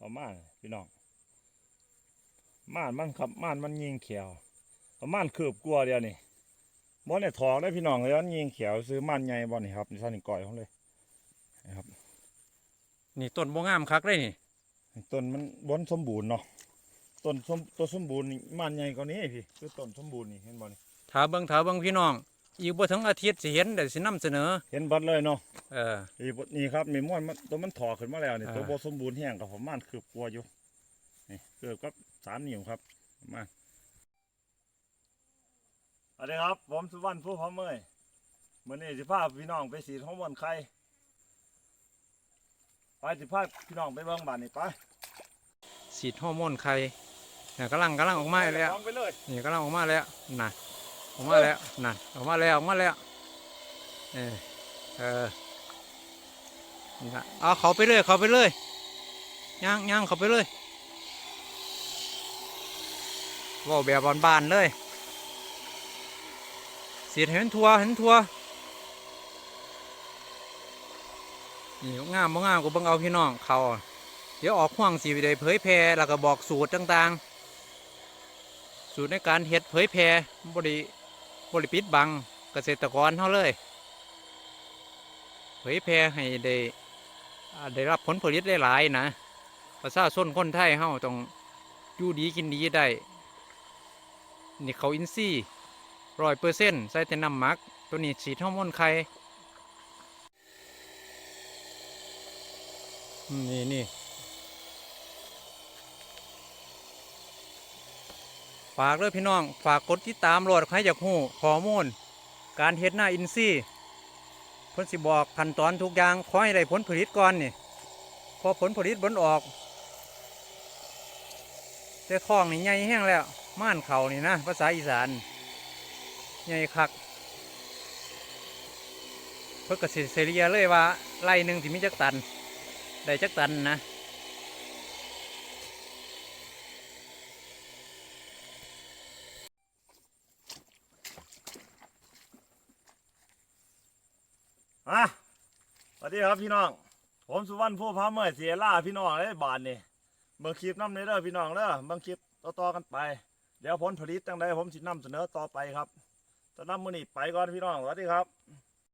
ประมาณพี่น้องม่านมันครับม่านมันยิงเขียวประมาณคืบกลัวาเดียวนี่บ่เนี่ยถอกได้พี่น้องเลยมันยิงเขียวซื้อม่านใหญ่บ่นี่ครับนี่ท่านนี่ก่อยของเลยนะครับ นี่ต้นบ่งามคักเลยนี่ต้นมันบนสมบูรณ์เนาะต้นสมต้นสมบูรณ์นี่ม่านใหญ่กว่านี้พี่คือต้นสมบูรณ์นี่เห็นบ่นี่ถ้าเบิ่งถ้าเบิ่งพี่น้อง อีกบ่ถึงอาทิตย์สิเห็นได้สินํเสนอ เห็นเบัดเลยเนาะเออ นี่บนี่ครับมีม้วนมันตัวมันถอกขึ้นมาแล้วนี่อ่า ตัวบ่สมบูรณ์แห้งกับประมาณคืบกลัวาอยู่นี่เกือบกับสามนิ้วครับประมาณสวัสดีครับ ผมสุวรรณผู้พะเมยมื้อนี้สิพาพี่น้องไปสีดฮอร์โมนไข่ไปสิพาพี่น้องไปเบิ่งบ้านนี่ไปฉีดฮอร์โมนไข่เนี่ยกำลังกำลังออกมาแล้วลองไปเลยนี่กำลังออกมาแล้วน่ะ ออกมาแล้วน่ะออกมาแล้วออกมาแล้วเออเออนี่ละเอาเขาไปเลยเขาไปเลยย่างย่างเขาไปเลยว่าแบบบานๆเลยเสียดเห็นทัวเห็นทัวนี่งามบ่งามก็เบิ่งเอาพี่น้องเขาเดี๋ยวออกห่วงสีวิดีเผยแพร่แล้วก็บอกสูตรต่างๆ สูตรในการเฮ็ดเผยแพร่บริ บริปิดบังเกษตรกรเท่าเลยเผยแพร่ให้ได้ได้รับผลผลิตได้หลายนะประชาชนคนไทยเฮาต้องอยู่ดีกินดีได้ นี่เขาอินซี่ร้อยเปอร์เซ็นต์ใส่แต่น้ำมัก ตัวนี้ฉีดฮอร์โมนไข่นี่นี่ ฝากเลยพี่น้อง ฝากกดติดตามโหลดใครอยากหูข้อมูล การเฮ็ดหน้าอินซี่เพิ่นสิบอกขั้นตอนทุกอย่างขอให้ได้ผลผลิตก่อนนี่พอผลผลิตบนออกแต่ท้องนี่ใหญ่แห้งแล้วม่านเขานี่นะ ภาษาอีสานใหญ่คักเพิ่นก็สิเสเรียเลยว่าไร่หนึ่งที่มีจักตัน ได้จักตันนะ อะสวัสดีครับพี่น้อง ผมสุวรรณผู้พะเมยเสียล่าพี่น้องเลยบานนี่เบิ่งคลิปน้ำในเด้อพี่น้องเด้อเบิ่งคลิปต่อๆกันไป เดี๋ยวผลผลิตจังใดผมสินำเสนอต่อไปครับจะนำมื้อนี้ไปก่อนพี่น้องสวัสดีครับ